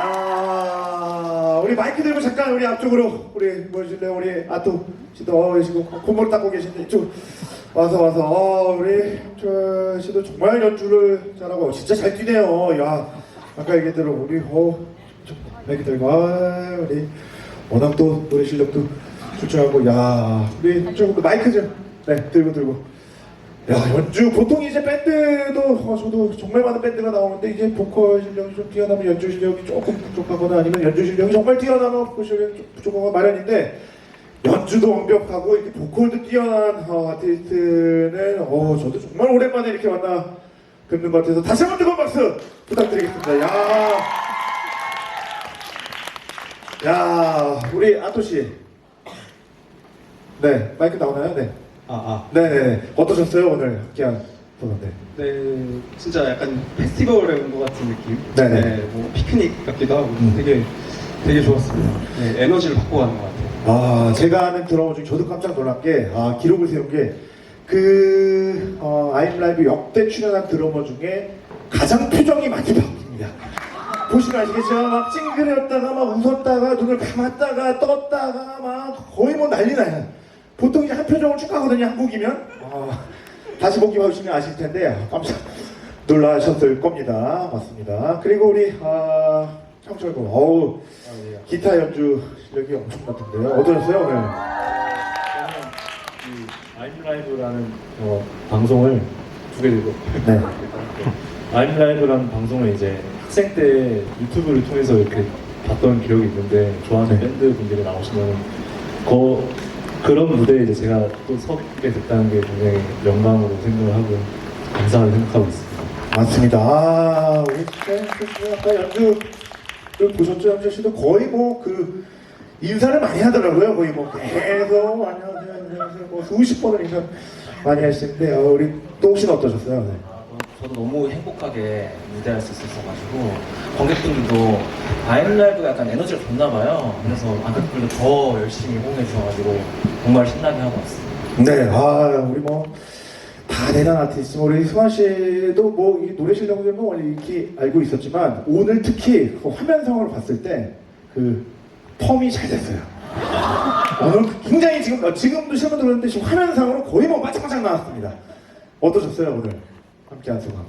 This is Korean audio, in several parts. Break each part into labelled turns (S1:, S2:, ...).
S1: 아, 우리 마이크 들고 잠깐 우리 앞쪽으로 우리 보여줄래요? 우리 아토 씨도 어, 지금 콧물 닦고 계신데 이쪽 와서 와서 어, 우리 저 씨도 정말 연주를 잘하고 진짜 잘 뛰네요. 야, 아까 얘기대로 우리 어, 좀 마이크 들고 아, 우리 워낙 또 노래 실력도 출중하고 야, 우리 좀 마이크 좀 네, 들고 들고. 야 연주 보통 이제 밴드도 어, 저도 정말 많은 밴드가 나오는데 이제 보컬 실력이 좀 뛰어나면 연주 실력이 조금 부족하거나 아니면 연주 실력이 정말 뛰어나면 보컬 실력이 좀 부족하거나 마련인데 연주도 완벽하고 이렇게 보컬도 뛰어난 어, 아티스트는 어 저도 정말 오랜만에 이렇게 만나 뵙는 것 같아서 다시 한번 뜨거운 박수 부탁드리겠습니다. 야, 야 우리 아토 씨, 네 마이크 나오나요? 네.
S2: 아,
S1: 네네 어떠셨어요 오늘 함께한 소감 네.
S2: 아. 네. 진짜 약간 페스티벌에 온 것 같은 느낌.
S1: 네네.
S2: 뭐 피크닉 같기도 하고
S1: 음.
S2: 되게 되게 좋았습니다. 네, 에너지를 받고 가는 것 같아요.
S1: 아 제가 아는 드러머 중에 저도 깜짝 놀란 게 아 기록을 세운 게 그 어, 아임 라이브 역대 출연한 드러머 중에 가장 표정이 많이 바뀝니다. 보시면 아시겠지만 막 찡그렸다가 막 웃었다가 눈을 감았다가 떴다가 막 거의 뭐 난리 나요. 보통 이제 한 표정을 쭉 하거든요 한국이면 아, 다시 보기 보시면 아실 텐데 아, 깜짝 놀라셨을 겁니다. 맞습니다. 그리고 우리 아 청철군 어우 기타 연주 실력이 엄청났던데요. 어떠셨어요 오늘?
S3: 아임라이브라는 어, 방송을 두 개 들고
S1: 네.
S3: 아임라이브라는 방송을 이제 학생 때 유튜브를 통해서 이렇게 봤던 기억이 있는데 좋아하는
S1: 네.
S3: 밴드 분들이 나오시면 그 그런 무대에 이제 제가 또 서게 됐다는 게 굉장히 영광으로 생각을 하고 감사하게 생각하고 있습니다.
S1: 맞습니다. 아, 우리 진짜. 아까 연주를 보셨죠? 연주 씨도 거의 뭐 그 인사를 많이 하더라고요. 거의 뭐 계속 안녕하세요, 안녕하세요. 뭐 수십 번을 인사 많이 하시는데 어, 우리 또 혹시나 어떠셨어요? 네.
S4: 저도 너무 행복하게 무대할 수 있었어가지고 관객분들도 아임라이브가 약간 에너지가 좋나 봐요. 그래서 관객분들도 더 열심히 호응해 주셔가지고 정말 신나게 하고 왔어요.
S1: 네, 아, 우리 뭐, 다 대단한 아티스트. 우리 승환 씨도 뭐, 이 노래 실력은 뭐, 이렇게 알고 있었지만, 오늘 특히 그 화면상으로 봤을 때, 그, 펌이 잘 됐어요. 오늘 굉장히 지금, 어, 지금도 실물 들었는데, 지금 화면상으로 거의 뭐, 바짝바짝 나왔습니다. 어떠셨어요, 오늘? 함께 한 소감.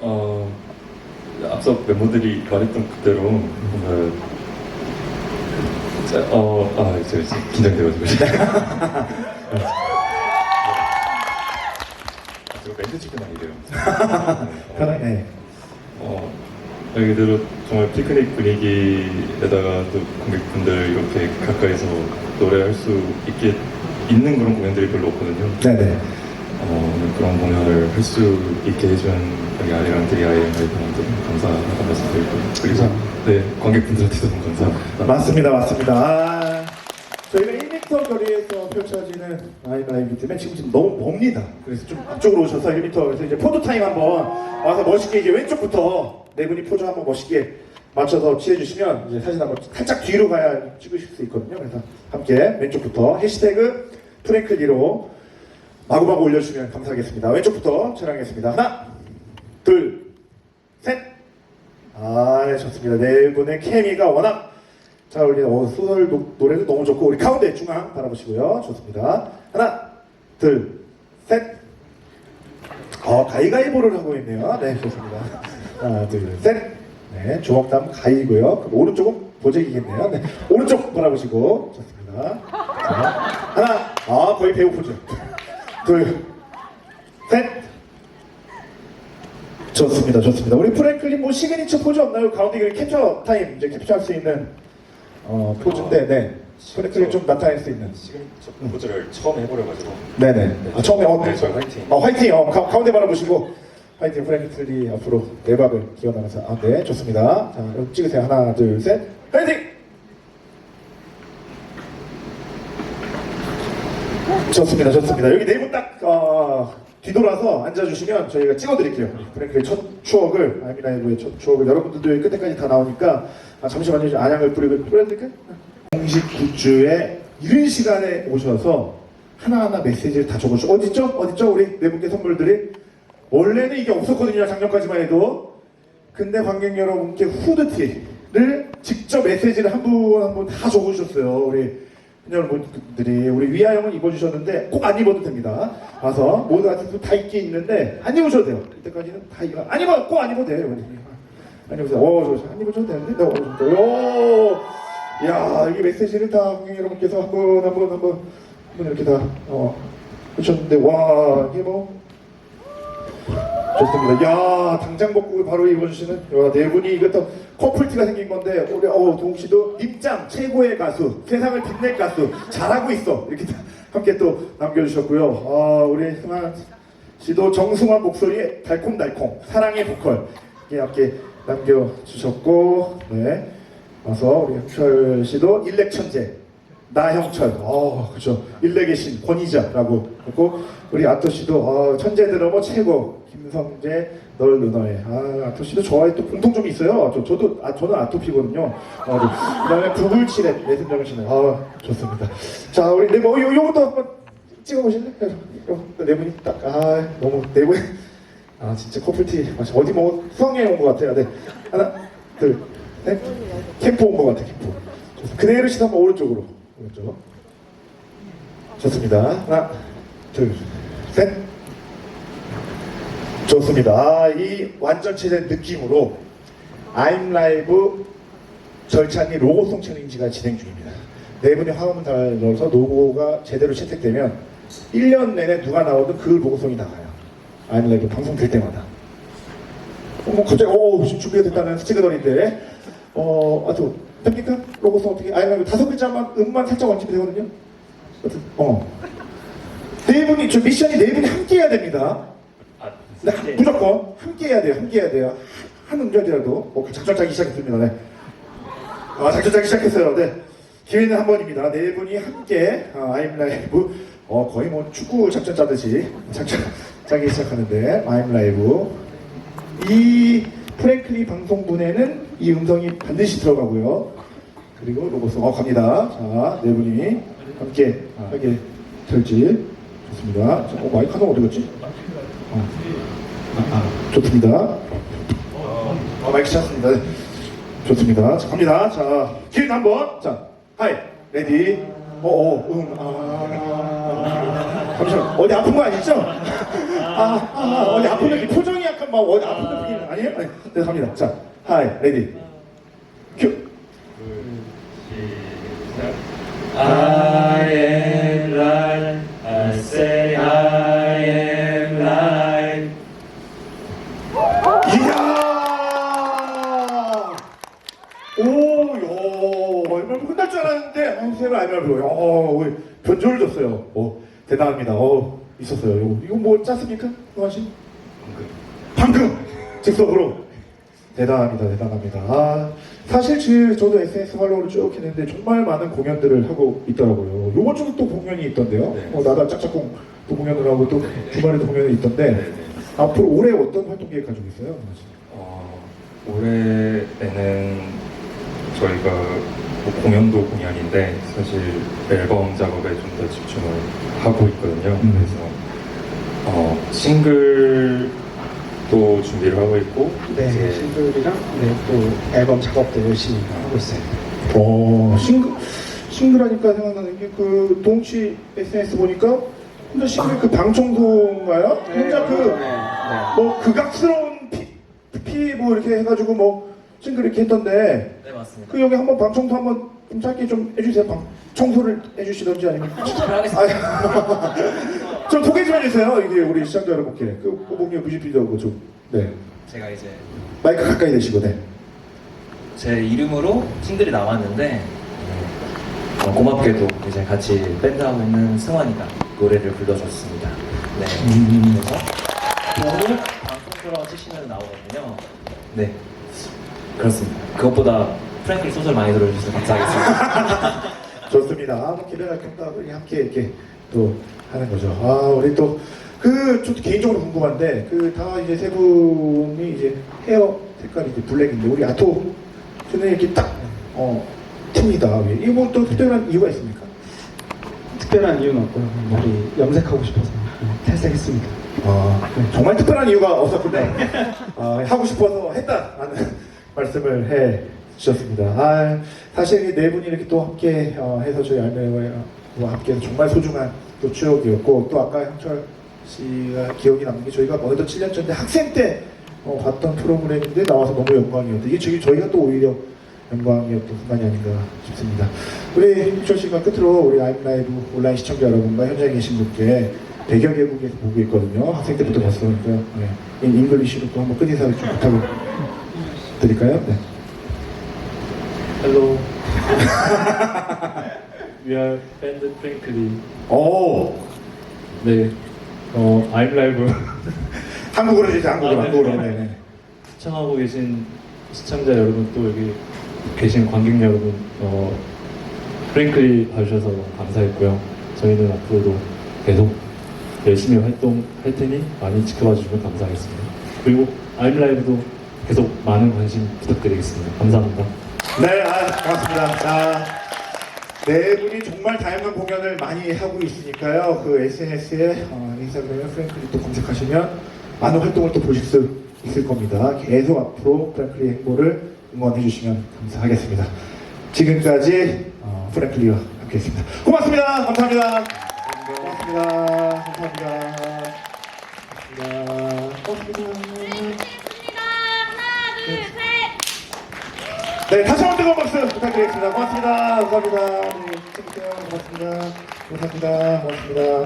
S5: 어, 앞서 멤버들이 말했던 그대로 뭔가 자, 어, 아, 제가 지금 긴장돼가지고 제가 멘트 치기만 이래요.
S1: 편하게, 네.
S5: 어, 말 그대로 정말 피크닉 분위기에다가 또 관객분들 이렇게 가까이서 노래할 수 있게 있는 그런 공연들이 별로 없거든요.
S1: 네네.
S5: 어, 그런 공연을 할 수 있게 해준 여기 아리랑 드리아의 라이브한테 감사하다는 말씀드리고 그리고 네 관객분들한테도 너무 감사합니다.
S1: 맞습니다, 맞습니다. 아, 저희가 1m 거리에서 펼쳐지는 아이라이브 때문에 지금 좀 너무 멉니다. 그래서 좀 앞쪽으로 오셔서 1m 그래서 이제 포토 타임 한번 와서 멋있게 이제 왼쪽부터 네 분이 포즈 한번 멋있게 맞춰서 취해주시면 이제 사진 한번 살짝 뒤로 가야 찍으실 수 있거든요. 그래서 함께 왼쪽부터 해시태그 프랭클리로 마구마구 올려주시면 감사하겠습니다. 왼쪽부터 촬영하겠습니다. 하나, 둘, 셋. 아, 네, 좋습니다. 네 분의 케미가 워낙 잘 어울리는 어, 노, 노래도 너무 좋고 우리 가운데 중앙 바라보시고요. 좋습니다. 하나, 둘, 셋. 어, 가위가위보를 하고 있네요. 네, 좋습니다. 하나, 둘, 셋. 네, 조업담 가위고요. 그럼 오른쪽은 보재기겠네요. 네, 오른쪽 바라보시고 좋습니다. 자, 하나, 아, 거의 포즈. 둘, 셋. 좋습니다, 좋습니다. 우리 프랭클린 뭐 시그니처 포즈 없나요? 가운데 그 캡처 타임 이제 캡처할 수 있는 어, 포즈인데, 네. 프랭클린 좀 나타낼 수 있는.
S5: 지금 저 포즈를 처음 해보려가지고
S1: 네네. 아, 처음에 어,
S5: 네, 저희 화이팅.
S1: 어, 화이팅. 어, 가, 가운데 바라보시고 화이팅. 프랭클리 앞으로 내박을 기원하면서 아, 네, 좋습니다. 자, 여기 찍으세요. 하나, 둘, 셋. 화이팅. 좋습니다, 좋습니다. 여기 네 분 딱 어, 뒤돌아서 앉아주시면 저희가 찍어드릴게요. 프랭클의 첫 추억을 아미라이브의 첫 추억을 여러분들도 끝에까지 다 나오니까 아, 잠시만요. 안양을 뿌리고 뿌려드릴까요? 공식 굿즈에 이른 시간에 오셔서 하나하나 메시지를 다 적어주시고 어딨죠? 어딨죠? 우리 네 분께 선물들이 원래는 이게 없었거든요. 작년까지만 해도 근데 관객 여러분께 후드티 직접 메시지를 한 분 한 분 다 적어주셨어요. 우리 분들이 우리 위아 형은 입어주셨는데 꼭 안 입어도 됩니다. 와서 모두 같은 다 입게 있는데 안 입으셔도 돼요. 이때까지는 다 입어 안 입어 꼭 안 입어도 돼요. 우리. 안 입으세요. 어, 저, 안 입으셔도 되는데. 네, 어, 진짜. 요. 야, 이게 메시지를 다 여러분께서 한분한분한분한분 이렇게 다 어, 해주셨는데 와 이게 뭐 좋습니다. 야 당장 복국을 바로 입어주시는 야, 네 분이 이것도 커플티가 생긴 건데 우리 어, 동욱 씨도 입장 최고의 가수 세상을 빛낼 가수 잘하고 있어 이렇게 다 함께 또 남겨주셨고요. 아 우리 승환 씨도 정승환 목소리에 달콤달콤 사랑의 보컬 이렇게 함께 남겨주셨고 네 와서 우리 현철 씨도 일렉 천재 나형철, 어, 그죠. 일렉의 신, 권위자라고 했고, 우리 아토 씨도, 어, 천재 드러머 최고, 김성재, 널 누나의. 아, 아토 씨도 저와의 또 공통점이 있어요. 저, 저도, 아, 저는 아토피거든요. 어, 네. 그 다음에 내승정을 씨는, 아, 좋습니다. 자, 우리, 네, 뭐, 요, 요것도 한번 찍어보실래? 요, 요, 네 분이 딱, 아, 너무, 네 분. 아, 진짜 커플티. 어디 뭐, 수학여행 온 것 같아요. 네. 하나, 둘, 셋. 캠프 온 것 같아, 캠프. 그대로 시선 오른쪽으로. 오른쪽. 좋습니다. 하나, 둘, 셋. 좋습니다. 아, 이 완전체된 느낌으로 I'm Live 절찬리 로고송 챌린지가 진행 중입니다. 네 분이 화음을 달아서 로고가 제대로 채택되면 1년 내내 누가 나오든 그 로고송이 나가요. I'm Live 방송 될 때마다. 어, 뭐 갑자기 어 준비가 됐다는 스티커들인데 어 아또 됩니까? 로고송 어떻게 아니 면 다섯 글자만 음만 살짝 얹히면 되거든요. 어. 네 분이 저 미션이 네 분이 함께 해야 됩니다. 네, 한- 무조건 함께 해야 돼요. 함께 해야 돼요. 한 음절이라도 어, 작전 짜기 시작했습니다. 네. 아 작전 짜기 시작했어요. 네. 기회는 한 번입니다. 네 분이 함께 아, 아임 라이브 어, 거의 뭐 축구 작전 짜듯이 작전 짜기 시작하는데 아임 라이브 이 프랭클리 방송분에는 이 음성이 반드시 들어가고요. 그리고 로고송 어 갑니다. 자, 네 분이 함께 하게 될지 좋습니다. 자, 어, 마이크 하나 어디 갔지? 어. 아, 아, 좋습니다. 어, 마이크 찾았습니다. 네. 좋습니다. 자, 갑니다. 자, 기회 한번. 자, 하이, 레디. 어, 어, 음, 아. 잠시만, 어디 아픈 거 아니죠? 아, 아, 어디 아픈 느낌, 표정이 약간 막 어디 아픈 느낌 아니에요? 아니, 네, 갑니다. 자, 하이, 레디. 큐.
S3: I am light.
S1: 이야! 오, 야, 얼마 끝날 줄 알았는데, 한 세를 알면 배워요. 어, 우리 변조를 줬어요. 어, 대단합니다. 어, 있었어요. 이거, 이거 뭐 짰습니까? 동환 씨? 방금! 즉석으로. 대단합니다, 대단합니다. 아, 사실 지- 저도 SNS 활로를 쭉 했는데 정말 많은 공연들을 하고 있더라고요. 요번 주도 또 공연이 있던데요.
S5: 네.
S1: 어, 나다 짝짝꿍 또 공연을 하고 또 주말에도 공연이 있던데 앞으로 올해 어떤 활동 계획 가지고 있어요?
S5: 어, 올해에는 저희가 뭐 공연도 공연인데 사실 앨범 작업에 좀 더 집중을 하고 있거든요.
S1: 음.
S5: 그래서 어, 싱글 도 준비를 하고 있고
S6: 네,
S5: 이제
S6: 싱글이랑 네, 또 앨범 작업도 열심히 하고 있어요.
S1: 어, 싱글, 싱글하니까 생각나는 게 그 동치 SNS 보니까 혼자 싱글 그 방청소인가요? 혼자 그,
S6: 네,
S1: 뭐 극악스러운 피, 피, 뭐 이렇게 해가지고 뭐 싱글 이렇게 했던데
S4: 네 맞습니다.
S1: 그 여기 한번 방청소 한번 좀 짧게 좀 해주세요. 방, 청소를 해주시던지 아니면.
S4: 청소를 하겠습니다.
S1: 아, 좀 소개 좀 해주세요. 이게 우리 시청자 여러분께. 그 꼬봉이 뮤직비디오고 좀. 네.
S4: 제가 이제
S1: 마이크 가까이 대시고, 네.
S4: 제 이름으로 싱글이 나왔는데 어, 고맙게도 이제 같이 밴드 하고 있는 승환이가 노래를 불러줬습니다. 네. 그래서 오늘 방송처럼 치시면 나오거든요. 네. 그렇습니다. 그것보다 프랭클 소설 많이 들어주셔서 감사하겠습니다.
S1: 좋습니다. 기대가 큰다. 우리 함께 이렇게 또 하는 거죠. 아, 우리 또, 그, 저도 개인적으로 궁금한데, 그, 다 이제 세 분이 이제 헤어 색깔이 이제 블랙인데, 우리 아토, 저는 이렇게 딱, 어, 틉니다. 왜? 이거 뭐또 특별한 이유가 있습니까?
S6: 특별한 이유는 없고요. 머리 염색하고 싶어서 네, 탈색했습니다.
S1: 아, 정말 특별한 이유가 없었군요. 아, 하고 싶어서 했다라는 말씀을 해 주셨습니다. 아, 사실 이네 분이 이렇게 또 함께 어, 해서 저희 알매와 함께 정말 소중한 또 추억이었고 또 아까 형철 씨가 기억이 남는 게 저희가 어느덧 7년 전에 학생 때 어, 봤던 프로그램인데 나와서 너무 영광이었는데 이게 저희, 저희가 또 오히려 영광이었던 순간이 아닌가 싶습니다. 우리 형철 씨가 끝으로 우리 라이브 온라인 시청자 여러분과 현장에 계신 분께 대결 개국에서 보고 있거든요. 학생 때부터 봤으니까요. 네. 인- 잉글리시로 또 한번 끝 인사를 좀 부탁을 드릴까요? 네.
S3: Hello. We are band Frankly.
S1: 오!
S3: 네. 어, I'm Live
S1: 한국어로 해주세요, 한국어로,
S3: 아, 네.
S1: 한국어로. 네, 네.
S3: 시청하고 계신 시청자 여러분 또 여기 계신 관객 여러분 어, 프랭클리 봐주셔서 감사했고요. 저희는 앞으로도 계속 열심히 활동할 테니 많이 지켜봐 주시면 감사하겠습니다. 그리고 Live도 계속 많은 관심 부탁드리겠습니다. 감사합니다.
S1: 네, 아, 반갑습니다. 아, 네 분이 정말 다양한 공연을 많이 하고 있으니까요. 그 SNS에 어, 인스타그램에 프랭클리 또 검색하시면 많은 활동을 또 보실 수 있을 겁니다. 계속 앞으로 프랭클리 행보를 응원해 주시면 감사하겠습니다. 지금까지 어, 프랭클리와 함께했습니다. 고맙습니다. 감사합니다. 고맙습니다. 감사합니다. 고맙습니다. 고맙습니다. 네, 다시 한번 뜨거운 박수 부탁드리겠습니다. 고맙습니다. 감사합니다. 네, 재밌게요. 고맙습니다. 감사합니다. 고맙습니다.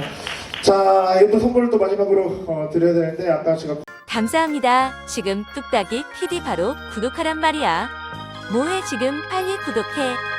S1: 자, 이것도 선물을 또 마지막으로 어, 드려야 되는데, 아까 제가
S7: 감사합니다. 지금 뚝딱이 PD 바로 구독하란 말이야. 뭐해 지금 빨리 구독해.